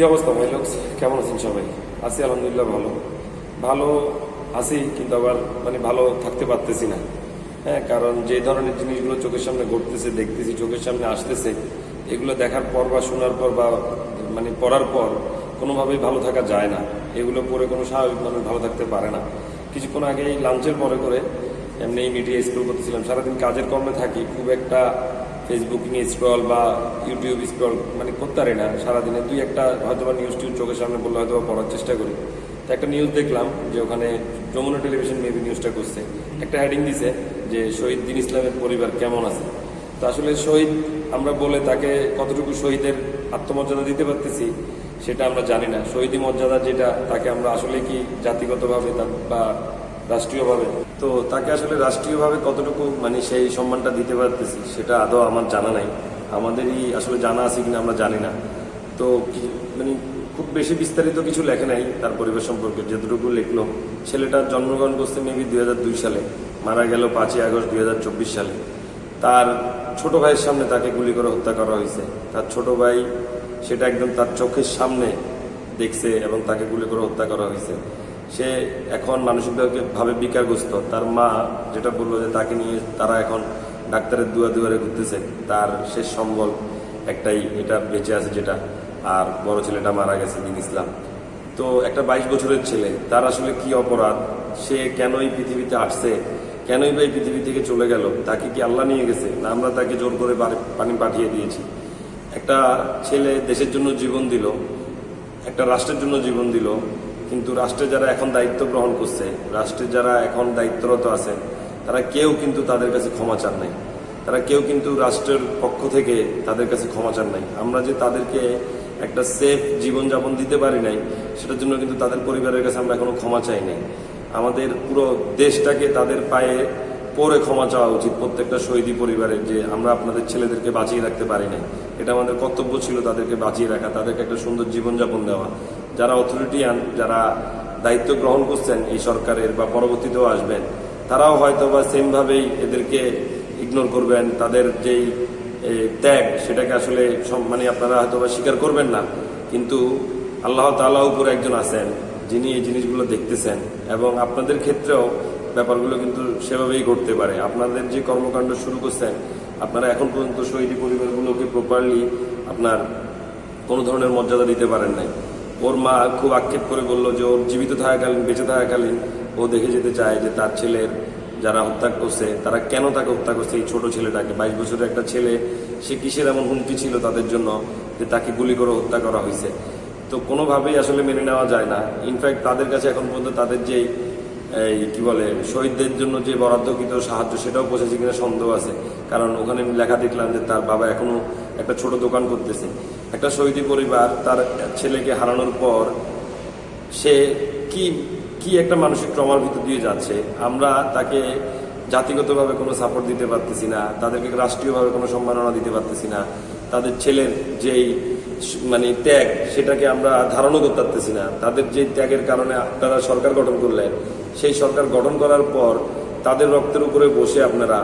কি অবস্থা ভাই লোক? কেমন আছেন সবাই? আছি আলহামদুলিল্লাহ ভালো। ভালো আছি, কিন্তু আবার মানে ভালো থাকতে পারতেছি না। হ্যাঁ কারণ যে ধরনের জিনিসগুলো চোখের সামনে ঘটতেছে, দেখতেছি, চোখের সামনে আসতেছে, এগুলো দেখার পর বা শোনার পর বা মানে পড়ার পর কোনোভাবেই ভালো থাকা যায় না। এগুলো পরে কোনো স্বাভাবিক মানুষ ভালো থাকতে পারে না। কিছুক্ষণ আগেই লাঞ্চের পরে করে এমনি মিডিয়া স্কুল করতেছিলাম। সারাদিন কাজের কর্মে থাকি, খুব একটা ফেসবুক নিয়ে স্ক্রল বা ইউটিউব স্ক্রল মানে করতে পারি না। সারাদিনে দুই একটা হয়তো বা নিউজ টিউজ চোখের সামনে বললে হয়তো পড়ার চেষ্টা করি। তো একটা নিউজ দেখলাম যে ওখানে যমুনা টেলিভিশন মেবি নিউজটা করছে। একটা হেডিং দিছে যে শহীদ দিন ইসলামের পরিবার কেমন আছে? তো আসলে শহীদ, আমরা বলে তাকে কতটুকু শহীদের আত্মমর্যাদা দিতে পারতেছি, সেটা আমরা জানি না। শহীদি মর্যাদা যেটা, তাকে আমরা আসলে কি জাতিগতভাবে বা রাষ্ট্রীয়ভাবে। তো তাকে আসলে রাষ্ট্রীয়ভাবে কতটুকু মানে সেই সম্মানটা দিতে পারতেছি, সেটা আদৌ আমার জানা নাই। আমাদেরই আসলে জানা আছে কিনা আমরা জানি না। তো মানে খুব বেশি বিস্তারিত কিছু লেখে নাই তার পরিবেশ সম্পর্কে। যতটুকু লিখলো ছেলেটা জন্মগ্রহণ করছে মেবি দুই হাজার দুই সালে, মারা গেল পাঁচই আগস্ট দুই হাজার চব্বিশ সালে। তার ছোট ভাইয়ের সামনে তাকে গুলি করে হত্যা করা হয়েছে। তার ছোট ভাই সেটা একদম তার চোখের সামনে দেখছে এবং তাকে গুলি করে হত্যা করা হয়েছে। সে এখন মানসিকভাবে ভাবে বিকারগ্রস্ত। তার মা যেটা বলল যে তাকে নিয়ে তারা এখন ডাক্তারের দুয়ারে দুয়ারে ঘুরতেছে, তার শেষ সম্বল একটাই, এটা বেঁচে আছে যেটা। আর বড় ছেলেটা মারা গেছে দিন ইসলাম। তো একটা বাইশ বছরের ছেলে, তার আসলে কি অপরাধ? সে কেন এই পৃথিবীতে আসছে? কেনই বা এই পৃথিবী থেকে চলে গেল? তাকে কি আল্লাহ নিয়ে গেছে? না, আমরা তাকে জোর করে পানি পাঠিয়ে দিয়েছি। একটা ছেলে দেশের জন্য জীবন দিল, একটা রাষ্ট্রের জন্য জীবন দিল কিন্তু রাষ্ট্রে যারা এখন দায়িত্ব গ্রহণ করছে, রাষ্ট্রে যারা এখন দায়িত্বরত আছেন, তারা কেউ কিন্তু তাদের কাছে ক্ষমা চান নাই। তারা কেউ কিন্তু রাষ্ট্রের পক্ষ থেকে তাদের কাছে ক্ষমা চান নাই। আমরা যে তাদেরকে একটা সেফ জীবনযাপন দিতে পারি নাই, সেটার জন্য কিন্তু তাদের পরিবারের কাছে আমরা এখনও ক্ষমা চাই নাই। আমাদের পুরো দেশটাকে তাদের পায়ে পরে ক্ষমা চাওয়া উচিত প্রত্যেকটা শহীদী পরিবারের, যে আমরা আপনাদের ছেলেদেরকে বাঁচিয়ে রাখতে পারি নাই। এটা আমাদের কর্তব্য ছিল তাদেরকে বাঁচিয়ে রাখা, তাদেরকে একটা সুন্দর জীবনযাপন দেওয়া। যারা অথরিটিয়ান যারা দায়িত্ব গ্রহণ করছেন এই সরকারের বা পরবর্তীতেও আসবেন, তারাও হয়তো বা সেমভাবেই এদেরকে ইগনোর করবেন, তাদের যেই ত্যাগ, সেটাকে আসলে মানে আপনারা হয়তো বা স্বীকার করবেন না। কিন্তু আল্লাহ তাআলা উপরে একজন আছেন, যিনি এই জিনিসগুলো দেখতেছেন এবং আপনাদের ক্ষেত্রেও ব্যাপারগুলো কিন্তু সেভাবেই ঘটতে পারে। আপনাদের যে কর্মকাণ্ড শুরু করছেন, আপনারা এখন পর্যন্ত শহীদী পরিবারগুলোকে প্রপারলি আপনার কোনো ধরনের মর্যাদা দিতে পারেন নাই। ওর মা খুব আক্ষেপ করে বলল যে ওর জীবিত থাকাকালীন, বেঁচে থাকাকালীন ও দেখে যেতে চায় যে তার ছেলের যারা হত্যা করছে, তারা কেন তাকে হত্যা করছে এই ছোট ছেলেটাকে? বাইশ বছরের একটা ছেলে, সে কিসের এমন হুমকি ছিল তাদের জন্য যে তাকে গুলি করে হত্যা করা হয়েছে? তো কোনোভাবেই আসলে মেনে নেওয়া যায় না। ইনফ্যাক্ট তাদের কাছে এখন পর্যন্ত তাদের যেই এই, কি বলে, শহীদদের জন্য যে বরাদ্দকৃত সাহায্য সেটাও পৌঁছেছে কিনা সন্দেহ আছে। কারণ ওখানে আমি লেখা দেখলাম যে তার বাবা এখনও একটা ছোট দোকান করতেছে। একটা শহীদী পরিবার তার ছেলেকে হারানোর পর সে কি কি একটা মানসিক ট্রমার ভিতর দিয়ে যাচ্ছে। আমরা তাকে জাতিগতভাবে কোনো সাপোর্ট দিতে পারতেছি না, তাদেরকে রাষ্ট্রীয়ভাবে কোনো সম্মাননা দিতে পারতেছি না। তাদের ছেলের যেই মানে ত্যাগ, সেটাকে আমরা ধারণও করতে পারতেছি না। তাদের যে ত্যাগের কারণে আপনারা সরকার গঠন করলেন, সেই সরকার গঠন করার পর তাদের রক্তের উপরে বসে আপনারা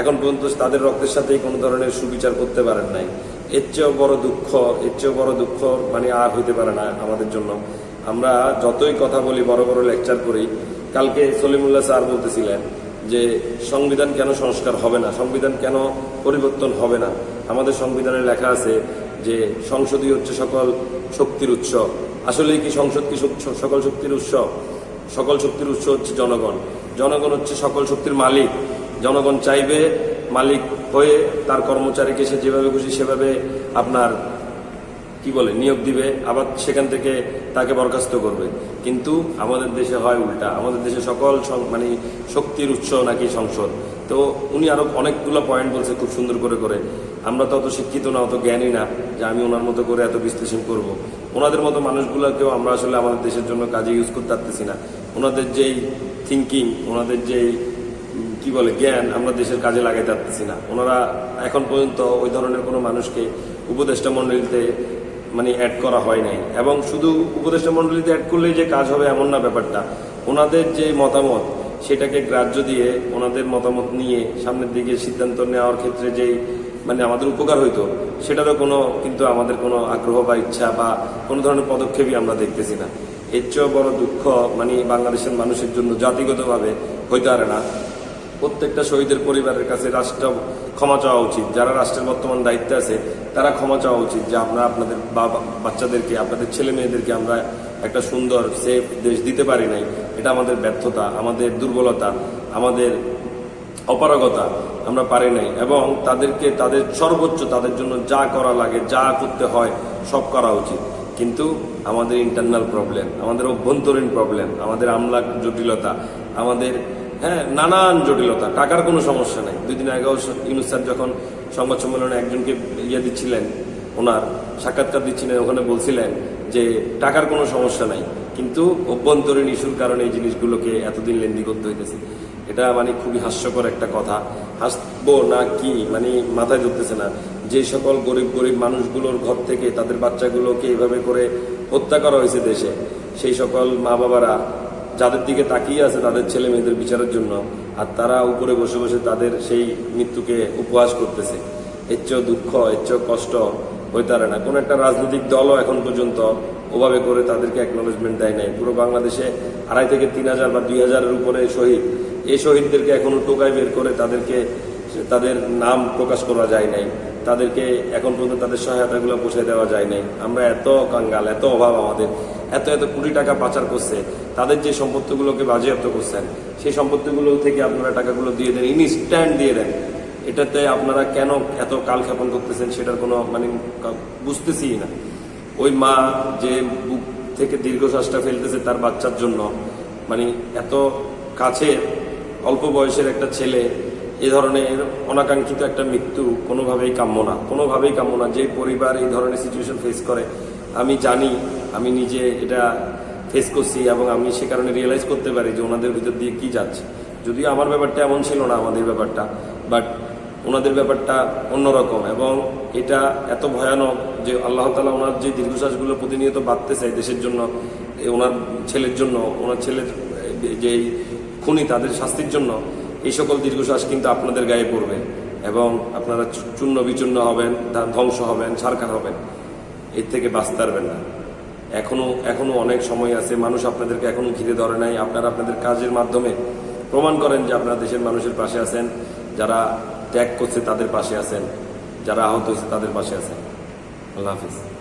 এখন পর্যন্ত তাদের রক্তের সাথেই কোনো ধরনের সুবিচার করতে পারেন নাই। এর চেয়েও বড় দুঃখ, এর চেয়েও বড় দুঃখ মানে আর হইতে পারে না আমাদের জন্য। আমরা যতই কথা বলি, বড় বড় লেকচার করি, কালকে সলিমুল্লাহ স্যার বলতেছিলেন যে সংবিধান কেন সংস্কার হবে না, সংবিধান কেন পরিবর্তন হবে না। আমাদের সংবিধানে লেখা আছে যে সংসদই হচ্ছে সকল শক্তির উৎস। আসলে কি সংসদ কি সকল শক্তির উৎস? সকল শক্তির উৎস হচ্ছে জনগণ। জনগণ হচ্ছে সকল শক্তির মালিক। জনগণ চাইবে মালিক হয়ে তার কর্মচারীকে সে যেভাবে খুশি সেভাবে আপনার, কি বলে, নিয়োগ দিবে, আবার সেখান থেকে তাকে বরখাস্ত করবে। কিন্তু আমাদের দেশে হয় উল্টা। আমাদের দেশে সকল মানে শক্তির উৎস নাকি সংসদ? তো উনি আরও অনেকগুলো পয়েন্ট বলছে খুব সুন্দর করে করে। আমরা তো অত শিক্ষিত না, অত জ্ঞানী না যে আমি ওনার মতো করে এত বিশ্লেষণ করব। ওনাদের মতো মানুষগুলোকেও আমরা আসলে আমাদের দেশের জন্য কাজে ইউজ করতে পারতেছি না। ওনাদের যেই থিঙ্কিং ওনাদের যেই কি বলে, জ্ঞান আমরা দেশের কাজে লাগাইতে পারতেছি না। ওনারা এখন পর্যন্ত ওই ধরনের কোনো মানুষকে উপদেষ্টা মণ্ডলীতে মানে অ্যাড করা হয় নাই। এবং শুধু উপদেষ্টা মণ্ডলীতে অ্যাড করলেই যে কাজ হবে এমন না ব্যাপারটা। ওনাদের যে মতামত, সেটাকে গ্রাহ্য দিয়ে ওনাদের মতামত নিয়ে সামনের দিকে সিদ্ধান্ত নেওয়ার ক্ষেত্রে যেই মানে আমাদের উপকার হইতো, সেটারও কোনো কিন্তু আমাদের কোনো আগ্রহ বা ইচ্ছা বা কোনো ধরনের পদক্ষেপই আমরা দেখতেছি না। এর চেয়েও বড় দুঃখ মানে বাংলাদেশের মানুষের জন্য জাতিগতভাবে হইতে পারে না। প্রত্যেকটা শহীদের পরিবারের কাছে রাষ্ট্র ক্ষমা চাওয়া উচিত। যারা রাষ্ট্রের বর্তমান দায়িত্বে আছে, তারা ক্ষমা চাওয়া উচিত যে আমরা আপনাদের বাচ্চাদেরকে, আপনাদের ছেলে মেয়েদেরকে আমরা একটা সুন্দর সেফ দেশ দিতে পারি নাই। এটা আমাদের ব্যর্থতা, আমাদের দুর্বলতা, আমাদের অপারগতা আমরা পারি নাই। এবং তাদেরকে, তাদের সর্বোচ্চ, তাদের জন্য যা করা লাগে, যা করতে হয়, সব করা উচিত। কিন্তু আমাদের ইন্টারনাল প্রবলেম আমাদের অভ্যন্তরীণ প্রবলেম আমাদের আমলা জটিলতা, আমাদের হ্যাঁ নানান জটিলতা টাকার কোনো সমস্যা নেই। দুই দিন আগেও ইউনুস স্যার যখন সংবাদ সম্মেলনে একজনকে ইয়ে দিচ্ছিলেন, ওনার সাক্ষাৎকার দিচ্ছিলেন, ওখানে বলছিলেন যে টাকার কোনো সমস্যা নাই, কিন্তু অভ্যন্তরীণ ইস্যুর কারণে এই জিনিসগুলোকে এতদিন লেন্দি করতে হইতেছে। এটা মানে খুবই হাস্যকর একটা কথা। হাসবো না কি? মানে মাথায় ধরতেছে না। যে সকল গরিব গরিব মানুষগুলোর ঘর থেকে তাদের বাচ্চাগুলোকে এভাবে করে হত্যা করা হয়েছে দেশে, সেই সকল মা বাবারা যাদের দিকে তাকিয়ে আছে তাদের ছেলে মেয়েদের বিচারের জন্য, আর তারা উপরে বসে বসে তাদের সেই মৃত্যুকে উপহাস করতেছে। এর চেয়েও দুঃখ, এর চেয়েও কষ্ট হইতে পারে না। কোনো একটা রাজনৈতিক দলও এখন পর্যন্ত ওভাবে করে তাদেরকে অ্যাকনোলেজমেন্ট দেয় নাই। পুরো বাংলাদেশে আড়াই থেকে তিন হাজার বা দুই হাজারের উপরে শহীদ এই শহীদদেরকে এখনও টোকায় বের করে তাদেরকে, তাদের নাম প্রকাশ করা যায় নাই। তাদেরকে এখন পর্যন্ত তাদের সহায়তাগুলো পৌঁছে দেওয়া যায় নাই। আমরা এত কাঙ্গাল, এত অভাব আমাদের। এত এত কোটি টাকা পাচার করছে। তাদের যে সম্পত্তিগুলোকে বাজেয়াপ্ত করছেন, সেই সম্পত্তিগুলো থেকে আপনারা টাকাগুলো দিয়ে দেন ইনস্ট্যান্ট দিয়ে দেন। এটাতে আপনারা কেন এত কালক্ষেপণ করতেছেন সেটার কোনো মানে বুঝতেছি না। ওই মা যে বুক থেকে দীর্ঘশ্বাসটা ফেলতেছে তার বাচ্চার জন্য মানে এত কাছে অল্প বয়সের একটা ছেলে, এ ধরনের অনাকাঙ্ক্ষিত একটা মৃত্যু কোনোভাবেই কাম্য না, কোনোভাবেই কাম্য না। যে পরিবার এই ধরনের সিচুয়েশন ফেস করে, আমি জানি, আমি নিজে এটা ফেস করছি এবং আমি সে কারণে রিয়েলাইজ করতে পারি যে ওনাদের ভিতর দিয়ে কি যাচ্ছে। যদিও আমার ব্যাপারটা এমন ছিল না, আমাদের ব্যাপারটা বাট ওনাদের ব্যাপারটা অন্যরকম এবং এটা এত ভয়ানক যে আল্লাহ তালা ওনার যে দীর্ঘশ্বাসগুলো প্রতিনিয়ত বাড়তেছে দেশের জন্য ওনার ছেলের জন্য, ওনার ছেলের যে খুনি তাদের শাস্তির জন্য এই সকল দীর্ঘশ্বাস কিন্তু আপনাদের গায়ে পড়বে এবং আপনারা চূর্ণ বিচূর্ণ হবেন ধ্বংস হবেন, ছারখার হবেন। এর থেকে বাঁচতে পারবেন না। এখনও এখনও অনেক সময় আছে, মানুষ আপনাদেরকে এখনও ঘিরে ধরে নাই। আপনারা আপনাদের কাজের মাধ্যমে প্রমাণ করেন যে আপনারা দেশের মানুষের পাশে আছেন, যারা ত্যাগ করছে তাদের পাশে আছেন, যারা আহত হয়েছে তাদের পাশে আছেন। আল্লাহ হাফিজ।